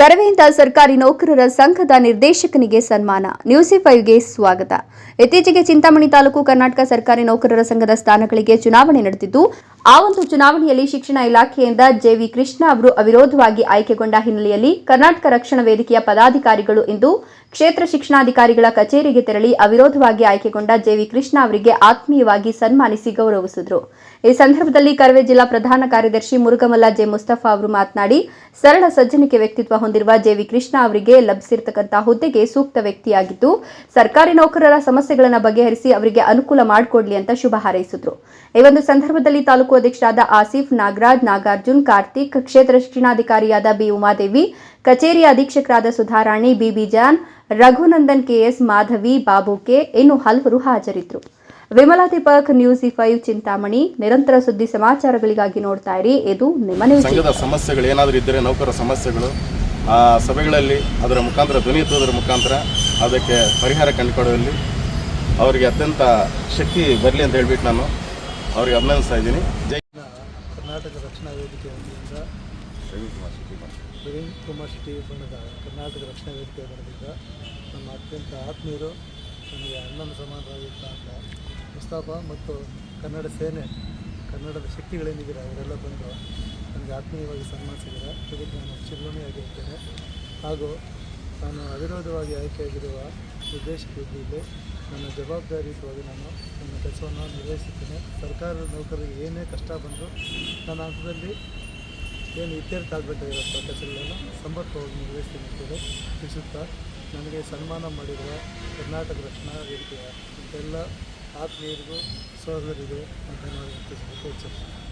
ಕರವೆಯಿಂದ ಸರ್ಕಾರಿ ನೌಕರರ ಸಂಘದ ನಿರ್ದೇಶಕನಿಗೆ ಸನ್ಮಾನ. ನ್ಯೂಸಿ ಫೈವ್ಗೆ ಸ್ವಾಗತ. ಇತ್ತೀಚೆಗೆ ಚಿಂತಾಮಣಿ ತಾಲೂಕು ಕರ್ನಾಟಕ ಸರ್ಕಾರಿ ನೌಕರರ ಸಂಘದ ಸ್ಥಾನಗಳಿಗೆ ಚುನಾವಣೆ ನಡೆದಿದ್ದು ಆ ಒಂದು ಚುನಾವಣೆಯಲ್ಲಿ ಶಿಕ್ಷಣ ಇಲಾಖೆಯಿಂದ ಜೆವಿ ಕೃಷ್ಣ ಅವರು ಅವಿರೋಧವಾಗಿ ಆಯ್ಕೆಗೊಂಡ ಹಿನ್ನೆಲೆಯಲ್ಲಿ ಕರ್ನಾಟಕ ರಕ್ಷಣಾ ವೇದಿಕೆಯ ಪದಾಧಿಕಾರಿಗಳು ಇಂದು ಕ್ಷೇತ್ರ ಶಿಕ್ಷಣಾಧಿಕಾರಿಗಳ ಕಚೇರಿಗೆ ತೆರಳಿ ಅವಿರೋಧವಾಗಿ ಆಯ್ಕೆಗೊಂಡ ಜೆವಿ ಕೃಷ್ಣ ಅವರಿಗೆ ಆತ್ಮೀಯವಾಗಿ ಸನ್ಮಾನಿಸಿ ಗೌರವಿಸಿದರು. ಈ ಸಂದರ್ಭದಲ್ಲಿ ಕರವೇ ಜಿಲ್ಲಾ ಪ್ರಧಾನ ಕಾರ್ಯದರ್ಶಿ ಮುರುಗಮಲ್ಲ ಜೆ ಮುಸ್ತಫಾ ಅವರು ಮಾತನಾಡಿ, ಸರಳ ಸಜ್ಜನಿಕೆ ವ್ಯಕ್ತಿತ್ವ ಹೊಂದಿರುವ ಜೆವಿ ಕೃಷ್ಣ ಅವರಿಗೆ ಲಭಿಸಿರತಕ್ಕಂತಹ ಹುದ್ದೆಗೆ ಸೂಕ್ತ ವ್ಯಕ್ತಿಯಾಗಿದ್ದು, ಸರ್ಕಾರಿ ನೌಕರರ ಸಮಸ್ಯೆಗಳನ್ನು ಬಗೆಹರಿಸಿ ಅವರಿಗೆ ಅನುಕೂಲ ಮಾಡಿಕೊಡಲಿ ಅಂತ ಶುಭ ಹಾರೈಸಿದರು. ಈ ಒಂದು ಸಂದರ್ಭದಲ್ಲಿ ತಾಲೂಕು ಅಧ್ಯಕ್ಷರಾದ ಆಸಿಫ್ ನಾಗರಾಜ್, ನಾಗಾರ್ಜುನ್, ಕಾರ್ತಿಕ್, ಕ್ಷೇತ್ರ ಶಿಕ್ಷಣಾಧಿಕಾರಿಯಾದ ಬಿ. ಉಮಾದೇವಿ ಕಚೇರಿ ಅಧೀಕ್ಷಕರಾದ ಸುಧಾರಾಣಿ ಬಿಬಿ ಜಾನ್ ರಘುನಂದನ್ ಕೆಎಸ್ ಮಾಧವಿ, ಬಾಬು ಕೆ. ಇನ್ನು ಹಲವರು ಹಾಜರಿದ್ದರು. Vimala Deepak, news five, Chintamani. ನಿರಂತರ ಸುದ್ದಿ ಸಮಾಚಾರಗಳಿಗಾಗಿ ನೋಡ್ತಾ ಇರಿ. ಇದು ನಿಮ್ಮ ಸಂಘದ ಸಮಸ್ಯೆಗಳು, ಏನಾದರೂ ಇದ್ದರೆ ನೌಕರರ ಸಮಸ್ಯೆಗಳು, ಆ ಸಭೆಗಳಲ್ಲಿ ಅದರ ಮುಖಾಂತರ ಧ್ವನಿ ಎತ್ತುವುದರ ಮುಖಾಂತರ ಅದಕ್ಕೆ ಪರಿಹಾರ ಕಂಡುಕೊಳ್ಳುವಲ್ಲಿ ಅವರಿಗೆ ಅತ್ಯಂತ ಶಕ್ತಿ ಬರಲಿ ಅಂತ ಹೇಳ್ಬಿಟ್ಟು ನಾನು ಅವರಿಗೆ ಅಭಿನಂದಿಸ್ತಾ ಇದ್ದೀನಿ. ಜೈ ಕರ್ನಾಟಕ ರಕ್ಷಣಾ ವೇದಿಕೆ ವತಿಯಿಂದ ಪ್ರವೀಣ್ ಕುಮಾರ್ ಶೆಟ್ಟಿ ಬಣ್ಣದ ಕರ್ನಾಟಕ ರಕ್ಷಣಾ ವೇದಿಕೆ ಬಣ್ಣದಿಂದ ನಮ್ಮ ಅತ್ಯಂತ ಆತ್ಮೀಯರು ನನಗೆ ಅಣ್ಣನ ಅಂತ ಮುಸ್ತಾಫ ಮತ್ತು ಕನ್ನಡ ಸೇನೆ ಕನ್ನಡದ ಶಕ್ತಿಗಳೇನಿದ್ದೀರ ಅವರೆಲ್ಲ ಬಂದು ನನಗೆ ಆತ್ಮೀಯವಾಗಿ ಸನ್ಮಾನಿಸಿದ್ದಾರೆ. ಇದಕ್ಕೆ ನಾನು ಚಿರುಣಿಯಾಗಿರ್ತೇನೆ ಹಾಗೂ ನಾನು ಅವಿರೋಧವಾಗಿ ಆಯ್ಕೆಯಾಗಿರುವ ನಿರ್ದೇಶಕ ಇದೆ ನನ್ನ ಜವಾಬ್ದಾರಿಯುತವಾಗಿ ನಾನು ನನ್ನ ಕೆಲಸವನ್ನು ನಿರ್ವಹಿಸುತ್ತೇನೆ. ಸರ್ಕಾರದ ನೌಕರರಿಗೆ ಏನೇ ಕಷ್ಟ ಬಂದರೂ ನನ್ನ ಹಂತದಲ್ಲಿ ಏನು ಇತ್ಯರ್ಥ ಆಗಬೇಕಾಗಿರೋ ಕೆಲಸಗಳನ್ನು ಸಮರ್ಥವಾಗಿ ನಿರ್ವಹಿಸ್ತೀನಿ ಅಂತೇಳಿ ತಿಳಿಸುತ್ತಾ ನನಗೆ ಸನ್ಮಾನ ಮಾಡಿರುವ ಕರ್ನಾಟಕ ರಕ್ಷಣಾ ವೇದಿಕೆಯ ಎಲ್ಲ ಆತ್ಮೀಯರಿಗೂ, ಸಹೋದರಿಗೂ ಧನ್ಯವಾದ ತಿಳಿಸಬೇಕು